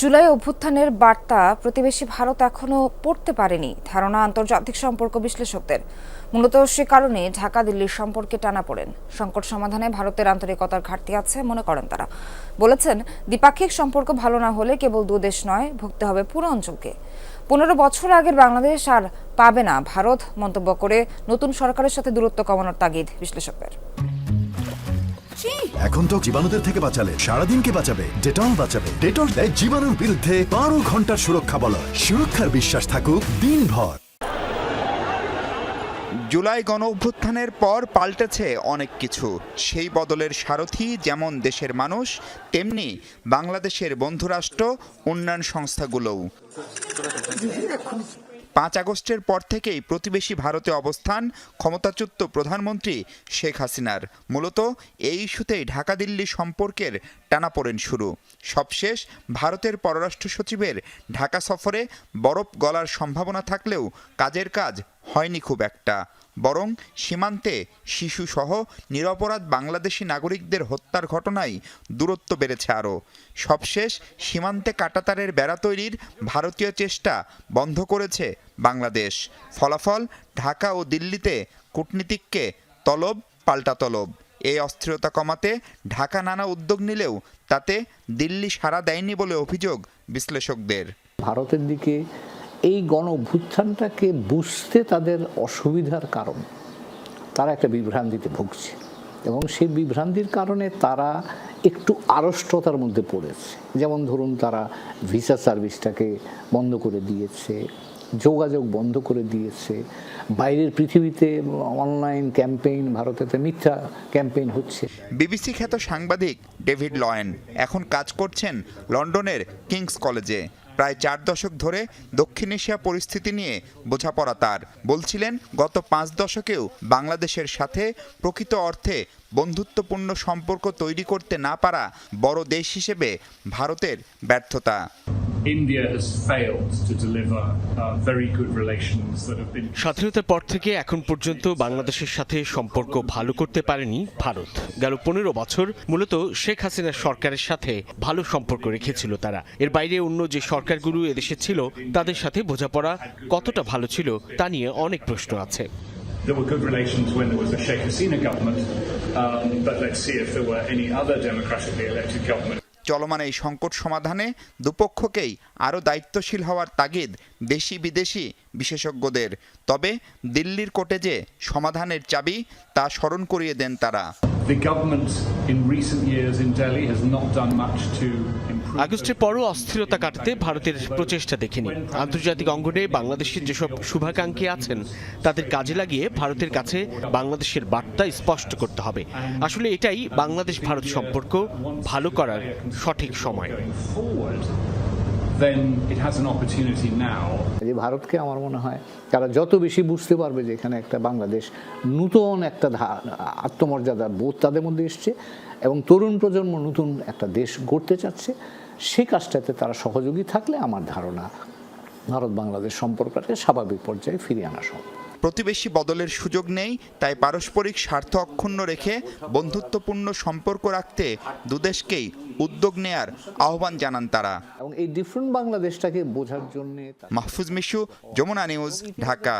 জুলাই অভ্যুত্থানের বার্তা প্রতিবেশী ভারত এখনও পড়তে পারেনি। ধারণা, আন্তর্জাতিক সম্পর্ক বিশ্লেষকদের। মূলত সে কারণে ঢাকা, দিল্লির সম্পর্কে টানা পড়েন। সংকট সমাধানে ভারতের আন্তরিকতার ঘাটতি আছে মনে করেন তারা। বলেছেন, দ্বিপাক্ষিক সম্পর্ক ভালো না হলে কেবল দু দেশ নয়, ভুগতে হবে পুরো অঞ্চলকে। পনেরো বছর আগের বাংলাদেশ আর পাবে না। ভারত মন্তব্য করে নতুন সরকারের সাথে দূরত্ব কমানোর তাগিদ বিশ্লেষকদের। এখন তো জীবাণুদের থেকে বাঁচালে সারাদিনকে বাঁচাবে ডেটল বাঁচাবে। ডেটল দেয় জীবাণুর বিরুদ্ধে বারো ঘণ্টার সুরক্ষা বলয় সুরক্ষার বিশ্বাস থাকুক দিনভর। জুলাই গণ অভ্যুত্থানের পর পাল্টেছে অনেক কিছু। সেই বদলের সারথি যেমন দেশের মানুষ তেমনি বাংলাদেশের বন্ধুরাষ্ট্র উন্নয়ন সংস্থাগুলোও। পাঁচ আগস্টের পর থেকেই প্রতিবেশী ভারতে অবস্থান, ক্ষমতাচ্যুত প্রধানমন্ত্রী শেখ হাসিনার। মূলত এই ইস্যুতেই ঢাকা দিল্লি সম্পর্কের টানাপোড়েন শুরু। সবশেষ, ভারতের পররাষ্ট্র সচিবের ঢাকা সফরে বরফ গলার সম্ভাবনা থাকলেও কাজের কাজ হয়নি খুব একটা। বরং সীমান্তে শিশুসহ নিরপরাধ বাংলাদেশি নাগরিকদের হত্যার ঘটনায় দূরত্ব বেড়েছে আরও। সবশেষ, সীমান্তে কাটাতারের বেড়া তৈরির ভারতীয় চেষ্টা বন্ধ করেছে বাংলাদেশ। ফলাফল, ঢাকা ও দিল্লিতে কূটনীতিককে তলব, পাল্টা তলব। এই অস্থিরতা কমাতে ঢাকা নানা উদ্যোগ নিলেও তাতে দিল্লি সাড়া দেয়নি বলে অভিযোগ বিশ্লেষকদের। ভারতের দিকে এই গণ অভ্যুত্থানটাকে বুঝতে তাদের অসুবিধার কারণ। তারা একটা বিভ্রান্তিতে ভুগছে এবং সেই বিভ্রান্তির কারণে তারা একটু আড়ষ্টতার মধ্যে পড়েছে। যেমন ধরুন তারা ভিসা সার্ভিসটাকে বন্ধ করে দিয়েছে, যোগাযোগ বন্ধ করে দিয়েছে, বাইরের পৃথিবীতে অনলাইন ক্যাম্পেইন ভারতেতে মিথ্যা ক্যাম্পেইন হচ্ছে। বিবিসি খ্যাত সাংবাদিক ডেভিড লয়েন এখন কাজ করছেন লন্ডনের কিংস কলেজে। প্রায় চার দশক ধরে দক্ষিণ এশিয়া পরিস্থিতি নিয়ে বোঝাপড়া তার। বলছিলেন, গত পাঁচ দশকেও বাংলাদেশের সাথে প্রকৃত অর্থে বন্ধুত্বপূর্ণ সম্পর্ক তৈরি করতে না পারা বড় দেশ হিসেবে ভারতের ব্যর্থতা। India has failed to deliver uh, very good relations that have been স্বাধীনতার পর থেকে এখন পর্যন্ত বাংলাদেশের সাথে সম্পর্ক ভালো করতে পারেনি ভারত গেল পনেরো বছর মূলত শেখ হাসিনার সরকারের সাথে ভালো সম্পর্ক রেখেছিল তারা এর বাইরে অন্য যে সরকারগুলো এদেশে ছিল তাদের সাথে বোঝাপড়া কতটা ভালো ছিল তা নিয়ে অনেক প্রশ্ন আছে there were good relations when there was a Sheikh Hasina government, um, but let's see if there were any other democratically elected government. চলমান এই সংকট সমাধানে দুপক্ষকেই আরও দায়িত্বশীল হওয়ার তাগিদ দেশি বিদেশি বিশেষজ্ঞদের। তবে দিল্লির কোর্টে যে সমাধানের চাবি তা স্মরণ করিয়ে দেন তারা. আগস্টের পরও অস্থিরতা কাটাতে ভারতের প্রচেষ্টা দেখেনি। আন্তর্জাতিক অঙ্গনে বাংলাদেশের যেসব শুভাকাঙ্ক্ষী আছেন তাদের কাজে লাগিয়ে ভারতের কাছে বাংলাদেশের বার্তা স্পষ্ট করতে হবে। আসলে এটাই বাংলাদেশ ভারত সম্পর্ক ভালো করার সঠিক সময়। Then it has an opportunity now. যে ভারতকে আমার মনে হয় তারা যত বেশি বুঝতে পারবে যে এখানে একটা বাংলাদেশ নূতন একটা আত্মমর্যাদার বোধ তাদের মধ্যে এসছে এবং তরুণ প্রজন্ম নতুন একটা দেশ গড়তে চাচ্ছে, সে কাজটাতে তারা সহযোগী থাকলে আমার ধারণা ভারত বাংলাদেশ সম্পর্কটাকে স্বাভাবিক পর্যায়ে ফিরিয়ে আনা সম্ভব। প্রতিবেশী বদলের সুযোগ নেই তাই পারস্পরিক স্বার্থ অক্ষুণ্ণ রেখে বন্ধুত্বপূর্ণ সম্পর্ক রাখতে দুদেশকেই উদ্যোগ নেয়ার আহ্বান জানান তারা। এবং এই ডিফারেন্ট বাংলাদেশটাকে বোঝার জন্য মাহফুজ মিশু যমুনা নিউজ ঢাকা।